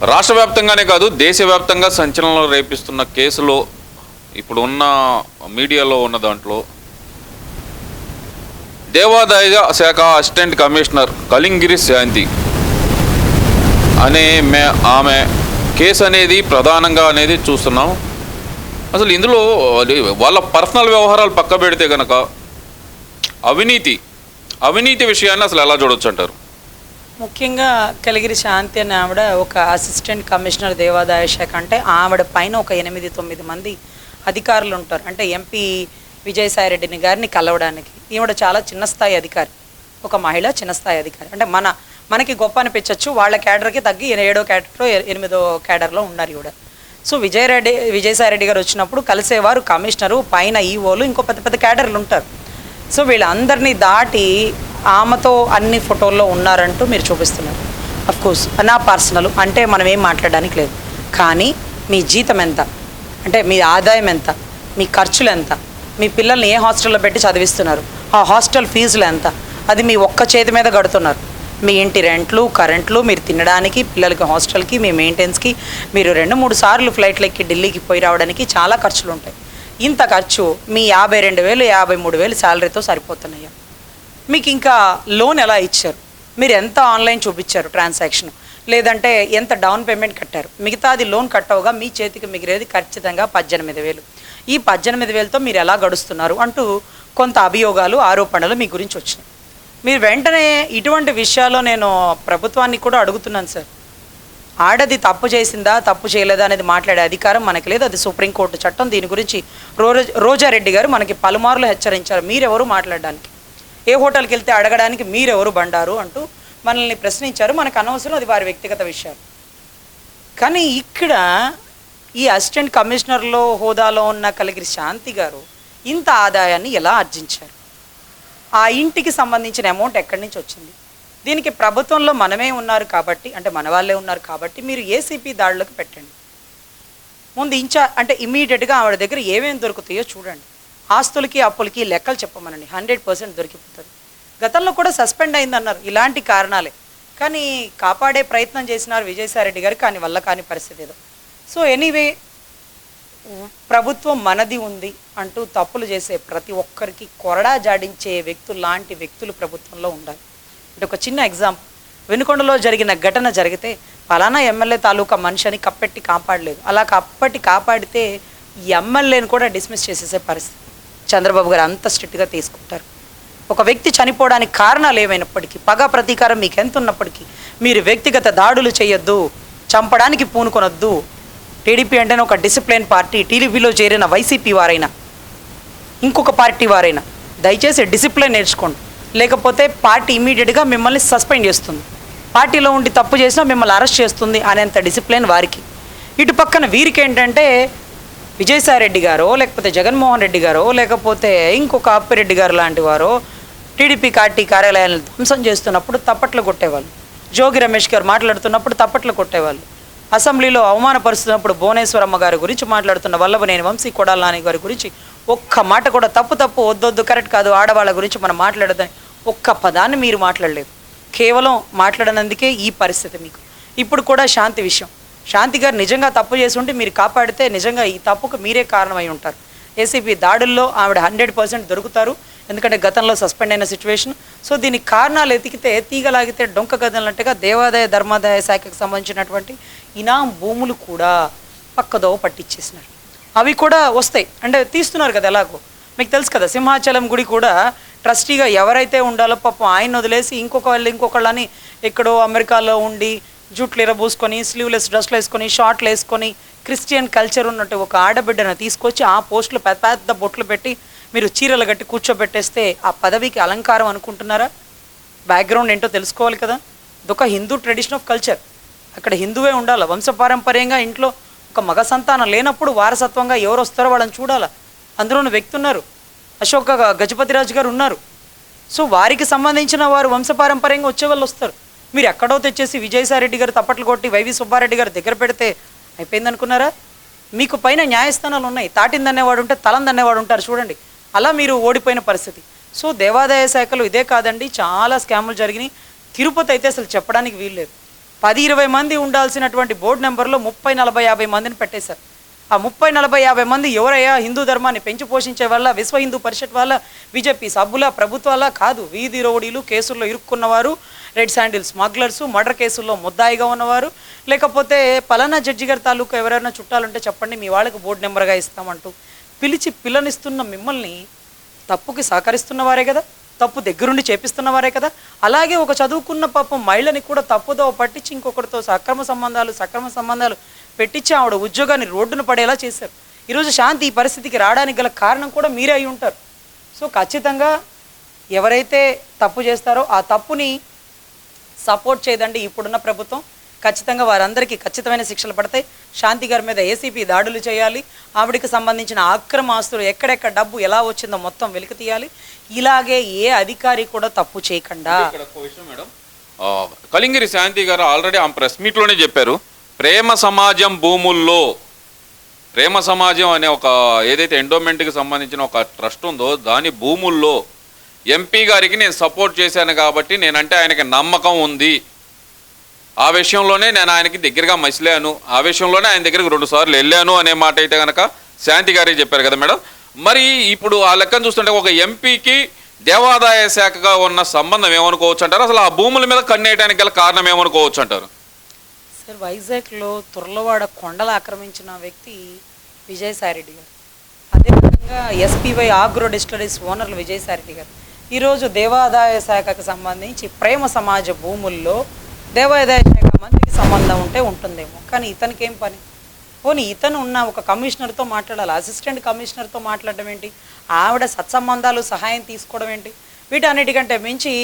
రాష్ట్ర వ్యాప్తంగానే కాదు దేశవ్యాప్తంగా సంచలనం రేపిస్తున్న కేసులో ఇప్పుడు ఉన్న మీడియాలో ఉన్న దాంట్లో దేవాదాయ శాఖ అసిస్టెంట్ కమిషనర్ కలింగిరి శాంతి అనే మే ఆమె కేసు అనేది ప్రధానంగా అనేది చూస్తున్నాం. అసలు ఇందులో వాళ్ళ పర్సనల్ వ్యవహారాలు పక్క పెడితే కనుక అవినీతి అవినీతి విషయాన్ని అసలు ఎలా చూడొచ్చు అంటారు? ముఖ్యంగా కలిగిరి శాంతి అనే ఆవిడ ఒక అసిస్టెంట్ కమిషనర్ దేవాదాయ శాఖ అంటే ఆవిడ పైన ఒక ఎనిమిది తొమ్మిది మంది అధికారులు ఉంటారు. అంటే ఎంపీ విజయసాయిరెడ్డిని గారిని కలవడానికి. ఈవిడ చాలా చిన్న స్థాయి అధికారి. ఒక మహిళ చిన్న స్థాయి అధికారి. అంటే మన మనకి గొప్ప అనిపించవచ్చు వాళ్ళ క్యాడర్కి తగ్గి ఏడో క్యాడర్లో ఎనిమిదో క్యాడర్లో ఉన్నారు ఈవిడ. సో విజయరెడ్డి విజయసాయిరెడ్డి గారు వచ్చినప్పుడు కలిసేవారు కమిషనరు పైన ఈఓలు ఇంకో పెద్ద పెద్ద క్యాడర్లు ఉంటారు. సో వీళ్ళందరినీ దాటి ఆమెతో అన్ని ఫోటోల్లో ఉన్నారంటూ మీరు చూపిస్తున్నారు. అఫ్ కోర్స్ నా పర్సనల్ అంటే మనం ఏం మాట్లాడడానికి లేదు. కానీ మీ జీతం ఎంత? అంటే మీ ఆదాయం ఎంత? మీ ఖర్చులు ఎంత? మీ పిల్లల్ని ఏ హాస్టల్లో పెట్టి చదివిస్తున్నారు? ఆ హాస్టల్ ఫీజులు ఎంత? అది మీ ఒక్క చేతి మీద కడుతున్నారు. మీ ఇంటి రెంట్లు కరెంట్లు మీరు తినడానికి పిల్లలకి హాస్టల్కి మీ మెయింటెనెన్స్కి మీరు రెండు మూడు సార్లు ఫ్లైట్లు ఎక్కి ఢిల్లీకి పోయి రావడానికి చాలా ఖర్చులు ఉంటాయి ఇంత ఖర్చు మీ యాభై రెండు వేలు యాభై మూడు వేలు శాలరీతో సరిపోతున్నాయి? మీకు ఇంకా లోన్ ఎలా ఇచ్చారు? మీరు ఎంత ఆన్లైన్ చూపించారు ట్రాన్సాక్షన్? లేదంటే ఎంత డౌన్ పేమెంట్ కట్టారు? మిగతాది లోన్ కట్టవుగా మీ చేతికి మిగిలేది ఖచ్చితంగా పద్దెనిమిది వేలు. ఈ పద్దెనిమిది వేలతో మీరు ఎలా గడుస్తున్నారు అంటూ కొంత అభియోగాలు ఆరోపణలు మీ గురించి వచ్చినాయి. మీరు వెంటనే ఇటువంటి విషయాల్లో నేను ప్రభుత్వాన్ని కూడా అడుగుతున్నాను సార్. ఆడది తప్పు చేసిందా తప్పు చేయలేదా అనేది మాట్లాడే అధికారం మనకి లేదు. అది సుప్రీంకోర్టు చట్టం. దీని గురించి రోజా రోజారెడ్డి గారు మనకి పలుమార్లు హెచ్చరించారు. మీరెవరు మాట్లాడడానికి? ఏ హోటల్కి వెళ్తే అడగడానికి మీరెవరు బండారు అంటూ మనల్ని ప్రశ్నించారు. మనకు అనవసరం అది వారి వ్యక్తిగత విషయాలు. కానీ ఇక్కడ ఈ అసిస్టెంట్ కమిషనర్లో హోదాలో ఉన్న కలిగిరి శాంతి గారు ఇంత ఆదాయాన్ని ఎలా ఆర్జించారు? ఆ ఇంటికి సంబంధించిన అమౌంట్ ఎక్కడి నుంచి వచ్చింది? దీనికి ప్రభుత్వంలో మనమే ఉన్నారు కాబట్టి అంటే మన వాళ్ళే ఉన్నారు కాబట్టి మీరు ఏసీపీ దాడులకు పెట్టండి. ముందు ఇంచా అంటే ఇమీడియట్గా ఆవిడ దగ్గర ఏమేమి దొరుకుతాయో చూడండి. ఆస్తులకి అప్పులకి లెక్కలు చెప్పమనండి. హండ్రెడ్ పర్సెంట్ దొరికిపోతుంది. గతంలో కూడా సస్పెండ్ అయిందన్నారు ఇలాంటి కారణాలే. కానీ కాపాడే ప్రయత్నం చేసినారు విజయసాయిరెడ్డి గారు కానీ వల్ల కాని పరిస్థితి ఏదో సో ఎనీవే ప్రభుత్వం మనది ఉంది అంటూ తప్పులు చేసే ప్రతి ఒక్కరికి కొరడా జాడించే వ్యక్తులు లాంటి వ్యక్తులు ప్రభుత్వంలో ఉండాలి. అంటే ఒక చిన్న ఎగ్జాంపుల్. వెనుకొండలో జరిగిన ఘటన జరిగితే ఫలానా ఎమ్మెల్యే తాలూకా మనిషిని కప్పెట్టి కాపాడలేదు. అలా కప్పటి కాపాడితే ఎమ్మెల్యేని కూడా డిస్మిస్ చేసేసే పరిస్థితి. చంద్రబాబు గారు అంత స్ట్రిక్ట్గా తీసుకుంటారు. ఒక వ్యక్తి చనిపోవడానికి కారణాలు ఏమైనప్పటికీ పగ ప్రతీకారం మీకు ఎంత ఉన్నప్పటికీ మీరు వ్యక్తిగత దాడులు చేయొద్దు చంపడానికి పూనుకొనొద్దు. టీడీపీ అంటేనే ఒక డిసిప్లైన్ పార్టీ టీడీపీలో చేరిన వైసీపీ వారైనా ఇంకొక పార్టీ వారైనా దయచేసి డిసిప్లిన్ నేర్చుకోండి. లేకపోతే పార్టీ ఇమీడియట్గా మిమ్మల్ని సస్పెండ్ చేస్తుంది. పార్టీలో ఉండి తప్పు చేసినా మిమ్మల్ని అరెస్ట్ చేస్తుంది అనేంత డిసిప్లైన్ వారికి. ఇటు పక్కన వీరికి ఏంటంటే విజయసాయిరెడ్డి గారో లేకపోతే జగన్మోహన్ రెడ్డి గారో లేకపోతే ఇంకొక అప్పిరెడ్డి గారు లాంటి వారో టీడీపీ పార్టీ కార్యాలయాలను ధ్వంసం చేస్తున్నప్పుడు తప్పట్లు కొట్టేవాళ్ళు. జోగి రమేష్ గారు మాట్లాడుతున్నప్పుడు తప్పట్లు కొట్టేవాళ్ళు. అసెంబ్లీలో అవమానపరుస్తున్నప్పుడు భువనేశ్వరమ్మ గారి గురించి మాట్లాడుతున్న వల్లభనేని వంశీ కొడాల నాని గారి గురించి ఒక్క మాట కూడా తప్పు తప్పు వద్దొద్దు కరెక్ట్ కాదు ఆడవాళ్ళ గురించి మనం మాట్లాడదని ఒక్క పదాన్ని మీరు మాట్లాడలేదు కేవలం మాట్లాడనందుకే ఈ పరిస్థితి మీకు. ఇప్పుడు కూడా శాంతి విషయం. శాంతి గారు నిజంగా తప్పు చేసి ఉంటే మీరు కాపాడితే నిజంగా ఈ తప్పుకు మీరే కారణమై ఉంటారు. ఏసీపీ దాడుల్లో ఆవిడ హండ్రెడ్ పర్సెంట్ దొరుకుతారు. ఎందుకంటే గతంలో సస్పెండ్ అయిన సిచ్యువేషన్. సో దీనికి కారణాలు ఎతికితే తీగలాగితే డొంక గదలన్నట్టుగా దేవాదాయ ధర్మాదాయ శాఖకు సంబంధించినటువంటి ఇనాం భూములు కూడా పక్కదో పట్టించేసినారు అవి కూడా వస్తాయి. అంటే తీస్తున్నారు కదా ఎలాగో. మీకు తెలుసు కదా సింహాచలం గుడి కూడా ట్రస్టీగా ఎవరైతే ఉండాలో పాపం ఆయన వదిలేసి ఇంకొక వాళ్ళు ఇంకొకళ్ళని ఎక్కడో అమెరికాలో ఉండి జుట్లు ఎరబూసుకొని స్లీవ్లెస్ డ్రెస్లు వేసుకొని షార్ట్లు వేసుకొని క్రిస్టియన్ కల్చర్ ఉన్నట్టు ఒక ఆడబిడ్డను తీసుకొచ్చి ఆ పోస్టులు పెద్ద పెద్ద బొట్లు పెట్టి మీరు చీరలు కట్టి కూర్చోబెట్టేస్తే ఆ పదవికి అలంకారం అనుకుంటున్నారా? బ్యాక్గ్రౌండ్ ఏంటో తెలుసుకోవాలి కదా. ఇదొక హిందూ ట్రెడిషన్ ఆఫ్ కల్చర్ అక్కడ హిందువే ఉండాలి? వంశపారంపర్యంగా ఇంట్లో ఒక మగ సంతానం లేనప్పుడు వారసత్వంగా ఎవరు వస్తారో వాళ్ళని చూడాలా? అందులోని వ్యక్తి ఉన్నారు. అశోక గజపతిరాజు గారు ఉన్నారు. సో వారికి సంబంధించిన వారు వంశపారంపర్యంగా వచ్చే వాళ్ళు వస్తారు. మీరు ఎక్కడో తెచ్చేసి విజయసాయిరెడ్డి గారు తప్పట్లు కొట్టి వైవి సుబ్బారెడ్డి గారు దగ్గర పెడితే అయిపోయింది అనుకున్నారా మీకు పైన న్యాయస్థానాలు ఉన్నాయి. తాటిందనేవాడు ఉంటే తలందనేవాడు ఉంటారు. చూడండి. అలా మీరు ఓడిపోయిన పరిస్థితి. సో దేవాదాయ శాఖలు ఇదే కాదండి. చాలా స్కాములు జరిగినాయి. తిరుపతి అయితే అసలు చెప్పడానికి వీల్లేదు పది ఇరవై మంది ఉండాల్సినటువంటి బోర్డు నెంబర్లో ముప్పై నలభై యాభై మందిని పెట్టేశారు. ఆ ముప్పై నలభై యాభై మంది ఎవరయ్యా? హిందూ ధర్మాన్ని పెంచి పోషించే వల్ల విశ్వ హిందూ పరిషత్ వల్ల బీజేపీ సభ్యుల ప్రభుత్వాల కాదు. వీధి రౌడీలు కేసుల్లో ఇరుక్కున్నవారు రెడ్ శాండిల్ స్మగ్లర్స్ మర్డర్ కేసుల్లో ముద్దాయిగా ఉన్నవారు. లేకపోతే పలానా జడ్జి గారి తాలూకా ఎవరైనా చుట్టాలుంటే చెప్పండి మీ వాళ్ళకి బోర్డు నెంబర్గా ఇస్తామంటూ పిలిచి పిల్లనిస్తున్న మిమ్మల్ని తప్పుకి సహకరిస్తున్న వారే కదా తప్పు దగ్గరుండి చేపిస్తున్న వారే కదా. అలాగే ఒక చదువుకున్న పాపం మహిళని కూడా తప్పుదో పట్టించి ఇంకొకరితో సక్రమ సంబంధాలు సక్రమ సంబంధాలు పెట్టించి ఆవిడ ఉద్యోగాన్ని రోడ్డున పడేలా చేశారు. ఈరోజు శాంతి ఈ పరిస్థితికి రావడానికి గల కారణం కూడా మీరే అయి ఉంటారు. సో ఖచ్చితంగా ఎవరైతే తప్పు చేస్తారో ఆ తప్పుని సపోర్ట్ చేయదండి ఇప్పుడున్న ప్రభుత్వం. ఖచ్చితంగా వారందరికీ ఖచ్చితమైన శిక్షలు పడతాయి. శాంతి గారి మీద ఏసీపీ దాడులు చేయాలి. ఆవిడకి సంబంధించిన అక్రమ ఆస్తులు ఎక్కడెక్కడ డబ్బు ఎలా వచ్చిందో మొత్తం వెలికి తీయాలి. ఇలాగే ఏ అధికారి కూడా తప్పు చేయకుండా. మేడం. కలింగిరి శాంతి గారు ఆల్రెడీ ఆ ప్రెస్ మీట్లోనే చెప్పారు. ప్రేమ సమాజం భూముల్లో ప్రేమ సమాజం అనే ఒక ఏదైతే ఎండోమెంట్కి సంబంధించిన ఒక ట్రస్ట్ ఉందో దాని భూముల్లో ఎంపీ గారికి నేను సపోర్ట్ చేశాను కాబట్టి నేనంటే ఆయనకి నమ్మకం ఉంది. ఆ విషయంలోనే నేను ఆయనకి దగ్గరగా మసిలాను. ఆ విషయంలోనే ఆయన దగ్గరికి రెండు సార్లు వెళ్ళాను అనే మాట అయితే కనుక శాంతి గారే చెప్పారు కదా మేడం. మరి ఇప్పుడు ఆ లెక్కను చూస్తుంటే ఒక ఎంపీకి దేవాదాయ శాఖగా ఉన్న సంబంధం ఏమనుకోవచ్చు అంటారు? అసలు ఆ భూముల మీద కన్నేయడానికి గల కారణం ఏమనుకోవచ్చు అంటారు? సార్ వైజాగ్లో తుర్లవాడ కొండలు ఆక్రమించిన వ్యక్తి విజయసాయిరెడ్డి గారు. అదేవిధంగా ఎస్పీవై ఆగ్రో డిస్టరీస్ ఓనర్లు విజయసాయిరెడ్డి గారు. ఈరోజు దేవాదాయ శాఖకు సంబంధించి ప్రేమ సమాజ భూముల్లో దేవాదాయ శాఖ మంత్రికి సంబంధం ఉంటే ఉంటుందేమో. కానీ ఇతనికి ఏం పని? పోనీ ఇతను ఉన్న ఒక కమిషనర్తో మాట్లాడాలి? అసిస్టెంట్ కమిషనర్తో మాట్లాడడం ఏంటి? ఆవిడ సత్సంబంధాలు సహాయం తీసుకోవడం ఏంటి? వీటన్నిటికంటే మించి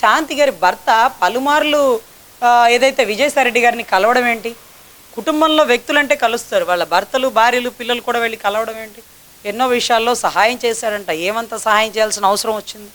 శాంతి గారి భర్త పలుమార్లు ఏదైతే విజయసాయిరెడ్డి గారిని కలవడం ఏంటి? కుటుంబంలో వ్యక్తులంటే కలుస్తారు. వాళ్ళ భర్తలు భార్యలు పిల్లలు కూడా వెళ్ళి కలవడం ఏంటి? ఎన్నో విషయాల్లో సహాయం చేశారంట. ఏమంత సహాయం చేయాల్సిన అవసరం వచ్చింది?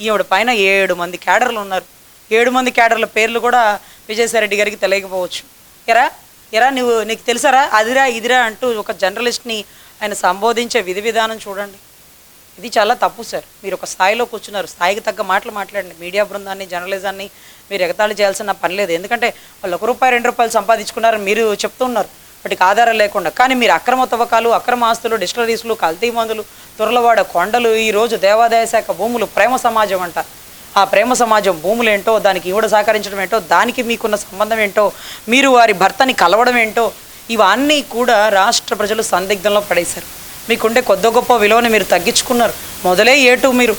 ఈవిడ పైన ఏడు మంది క్యాడర్లు ఉన్నారు. ఏడు మంది క్యాడర్ల పేర్లు కూడా విజయసాయిరెడ్డి గారికి తెలియకపోవచ్చు. ఎరా? ఎరా నువ్వు నీకు తెలుసారా? అదిరా ఇదిరా అంటూ ఒక జర్నలిస్ట్ని ఆయన సంబోధించే విధి విధానం చూడండి. ఇది చాలా తప్పు సార్. మీరు ఒక స్థాయిలో కూర్చున్నారు. స్థాయికి తగ్గ మాటలు మాట్లాడండి. మీడియా బృందాన్ని జర్నలిజాన్ని మీరు ఎగతాళి చేయాల్సిన పని లేదు. ఎందుకంటే వాళ్ళు ఒక రూపాయి రెండు రూపాయలు సంపాదించుకున్నారని మీరు చెప్తున్నారు వాటికి ఆధారం లేకుండా. కానీ మీరు అక్రమ తవ్వకాలు అక్రమ ఆస్తులు డిస్టలరీస్లు కల్తీ మందులు తురలవాడ కొండలు ఈరోజు దేవాదాయ శాఖ భూములు ప్రేమ సమాజం అంట. ఆ ప్రేమ సమాజం భూములు ఏంటో దానికి ఈవిడ సహకరించడం ఏంటో దానికి మీకున్న సంబంధం ఏంటో మీరు వారి భర్తని కలవడం ఏంటో ఇవన్నీ కూడా రాష్ట్ర ప్రజలు సందిగ్ధంలో పడేశారు. మీకుండే కొద్ది గొప్ప విలువని మీరు తగ్గించుకున్నారు. మొదలే ఏటు మీరు.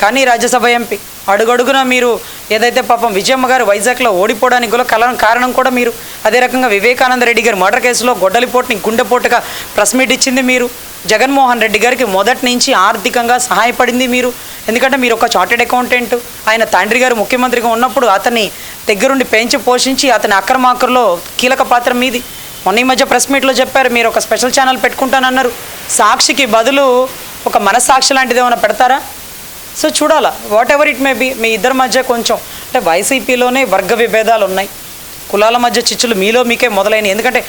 కానీ రాజ్యసభ ఎంపీ అడుగడుగున మీరు ఏదైతే పాపం విజయమ్మ గారు వైజాగ్లో ఓడిపోవడానికి కూడా కల కారణం కూడా మీరు అదే రకంగా వివేకానంద రెడ్డి గారు మర్డర్ కేసులో గొడ్డలిపోటుని గుండెపోటుగా ప్రెస్ మీట్ ఇచ్చింది మీరు. జగన్మోహన్ రెడ్డి గారికి మొదటి నుంచి ఆర్థికంగా సహాయపడింది మీరు. ఎందుకంటే మీరు ఒక చార్టెడ్ అకౌంటెంట్. ఆయన తండ్రి గారు ముఖ్యమంత్రిగా ఉన్నప్పుడు అతన్ని దగ్గరుండి పెంచి పోషించి అతని అక్రమాకర్లో కీలక పాత్ర మీది. మొన్న ఈ మధ్య ప్రెస్ మీట్లో చెప్పారు మీరు ఒక స్పెషల్ ఛానల్ పెట్టుకుంటానన్నారు. సాక్షికి బదులు ఒక మనస్సాక్షి లాంటిది ఏమైనా పెడతారా? సో చూడాలా whatever it may be మీ ఇద్దరి మధ్య కొంచెం అంటే వైసీపీలోనే వర్గ విభేదాలు ఉన్నాయి కులాల మధ్య చిచ్చులు మీలో మీకే మొదలైనవి ఎందుకంటే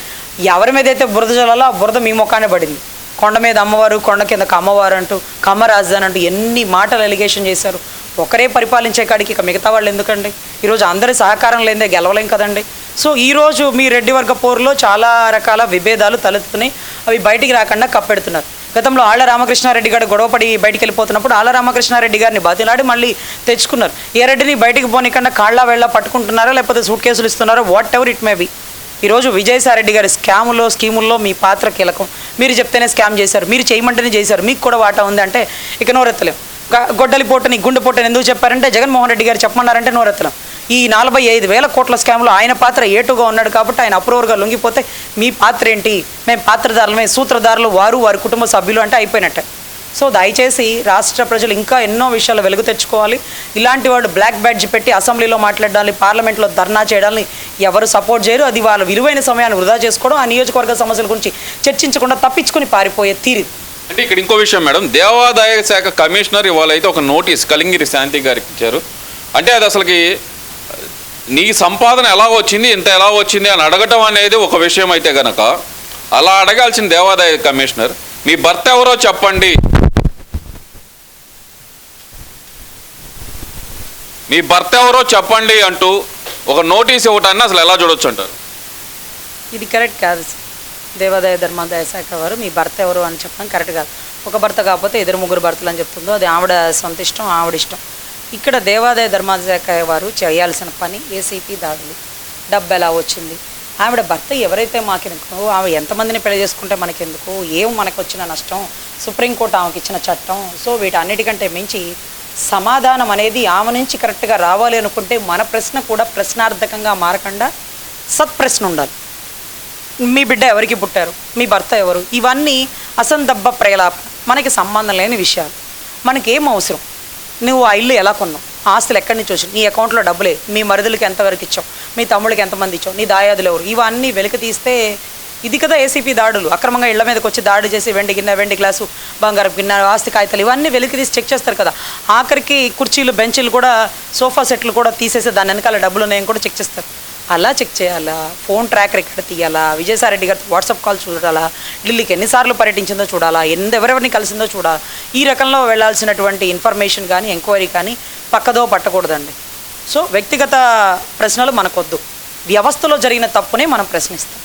ఎవరి మీద అయితే బురద జలాలో ఆ బురద మీ ముఖానే పడింది. కొండ మీద అమ్మవారు కొండ కింద అమ్మవారు అంటూ కమ్మ రాజధాని అంటూ ఎన్ని మాటలు ఎలిగేషన్ చేశారు. ఒకరే పరిపాలించే కాడికి ఇక మిగతా వాళ్ళు ఎందుకండి? ఈరోజు అందరి సహకారం లేదే గెలవలేం కదండి? సో ఈరోజు మీ రెడ్డి వర్గ పోరులో చాలా రకాల విభేదాలు తలెత్తుకుని అవి బయటికి రాకుండా కప్పెడుతున్నారు. గతంలో ఆళ్ళ రామకృష్ణారెడ్డి గారు గొడవపడి బయటికి వెళ్ళిపోతున్నప్పుడు ఆళ్ళ రామకృష్ణారెడ్డి గారిని బతిలాడి మళ్ళీ తెచ్చుకున్నారు. ఏ రెడ్డిని బయటికి పోనీకన్నా కాళ్ళ వెళ్ళ పట్టుకుంటున్నారా లేకపోతే సూట్ కేసులు ఇస్తున్నారా? Whatever it may be ఈరోజు విజయసాయిరెడ్డి గారి స్కాములో స్కీముల్లో మీ పాత్ర కీలకం. మీరు చెప్తేనే స్కామ్ చేశారు మీరు చేయమంటేనే చేశారు. మీకు కూడా వాటా ఉంది అంటే ఇక నోరెత్తలేం. గొడ్డలి పోటని గుండె పోటని ఎందుకు చెప్పారంటే జగన్మోహన్ రెడ్డి గారు చెప్పమన్నారంటే నోరెత్తలేం. ఈ నలభై ఐదు వేల కోట్ల స్కామ్లో ఆయన పాత్ర ఏటుగా ఉన్నాడు కాబట్టి ఆయన అప్రూవర్గా లొంగిపోతే మీ పాత్ర ఏంటి? మేము పాత్రధారులమే సూత్రధారులు వారు వారి కుటుంబ సభ్యులు అంటే అయిపోయినట్టే. సో దయచేసి రాష్ట్ర ప్రజలు ఇంకా ఎన్నో విషయాలు వెలుగు తెచ్చుకోవాలి. ఇలాంటి వాడు బ్లాక్ బ్యాడ్జ్ పెట్టి అసెంబ్లీలో మాట్లాడాలి పార్లమెంట్లో ధర్నా చేయడాన్ని ఎవరు సపోర్ట్ చేయరు. అది వాళ్ళ విలువైన సమయాన్ని వృధా చేసుకోవడం ఆ నియోజకవర్గ సమస్యల గురించి చర్చించకుండా తప్పించుకుని పారిపోయే తీరు. అంటే ఇక్కడ ఇంకో విషయం మేడం దేవాదాయ శాఖ కమిషనర్ ఇవాళ అయితే ఒక నోటీస్ కలింగిరి శాంతి గారికి ఇచ్చారు. అంటే అది అసలుకి నీ సంపాదన ఎలా వచ్చింది ఇంత ఎలా వచ్చింది అని అడగటం అనేది ఒక విషయం అయితే గనక అలా అడగాల్సిన దేవాదాయ కమిషనర్. మీ భర్త ఎవరో చెప్పండి. మీ భర్త ఎవరో చెప్పండి అంటూ ఒక నోటీస్ ఇవ్వటాన్ని అసలు ఎలా చూడొచ్చు అంటారు? ఇది కరెక్ట్ కాదు దేవాదాయ ధర్మాదాయ శాఖ వారు మీ భర్త ఎవరు అని చెప్పడం కరెక్ట్ కాదు. ఒక భర్త కాకపోతే ఇద్దరు ముగ్గురు భర్తలు అని చెప్తుందో అది ఆవిడ సొంత ఇష్టం ఆవిడ ఇష్టం. ఇక్కడ దేవాదాయ ధర్మాశాఖ వారు చేయాల్సిన పని ఏసీపీ దాడులు డబ్బు ఎలా వచ్చింది? ఆవిడ భర్త ఎవరైతే మాకెందుకు? ఆమె ఎంతమందిని పెళ్ళి చేసుకుంటే మనకెందుకు? ఏం మనకు వచ్చిన నష్టం? సుప్రీంకోర్టు ఆమెకి ఇచ్చిన చట్టం? సో వీటన్నిటికంటే మించి సమాధానం అనేది ఆమె నుంచి కరెక్ట్గా రావాలి అనుకుంటే మన ప్రశ్న కూడా ప్రశ్నార్థకంగా మారకుండా సత్ప్రశ్న ఉండాలి. మీ బిడ్డ ఎవరికి పుట్టారు? మీ భర్త ఎవరు? ఇవన్నీ అసందర్భ ప్రయలాపన మనకి సంబంధం లేని విషయాలు. మనకేం అవసరం? నువ్వు ఆ ఇల్లు ఎలా కొన్నావు? ఆస్తులు ఎక్కడి నుంచి వచ్చి నీ అకౌంట్లో డబ్బులే. మీ మరుదులకి ఎంతవరకు ఇచ్చావు? మీ తమ్ముడికి ఎంతమంది ఇచ్చావు? నీ దాయాదులు ఎవరు? ఇవన్నీ వెలికి తీస్తే ఇది కదా ఏసీపీ దాడులు. అక్రమంగా ఇళ్ళ మీదకి వచ్చి దాడి చేసి వెండి గిన్నె వెండి గ్లాసు బంగారం గిన్నె ఆస్తి కాగితాలు ఇవన్నీ వెలికి తీసి చెక్ చేస్తారు కదా. ఆఖరికి కుర్చీలు బెంచీలు కూడా సోఫా సెట్లు కూడా తీసేసి దాని వెనకాల డబ్బులు ఉన్నాయని కూడా చెక్ చేస్తారు. అలా చెక్ చేయాలా? ఫోన్ ట్రాక్ రికార్డ్ తీయాలా? విజయసాయిరెడ్డి గారి వాట్సాప్ కాల్ చూడాలా? ఢిల్లీకి ఎన్నిసార్లు పర్యటించిందో చూడాలా? ఎంత ఎవరెవరిని కలిసిందో చూడాలా ఈ రకంలో వెళ్ళాల్సినటువంటి ఇన్ఫర్మేషన్ కానీ ఎంక్వైరీ కానీ పక్కదో పట్టకూడదండి. సో వ్యక్తిగత ప్రశ్నలు మనకొద్దు. వ్యవస్థలో జరిగిన తప్పునే మనం ప్రశ్నిస్తాం.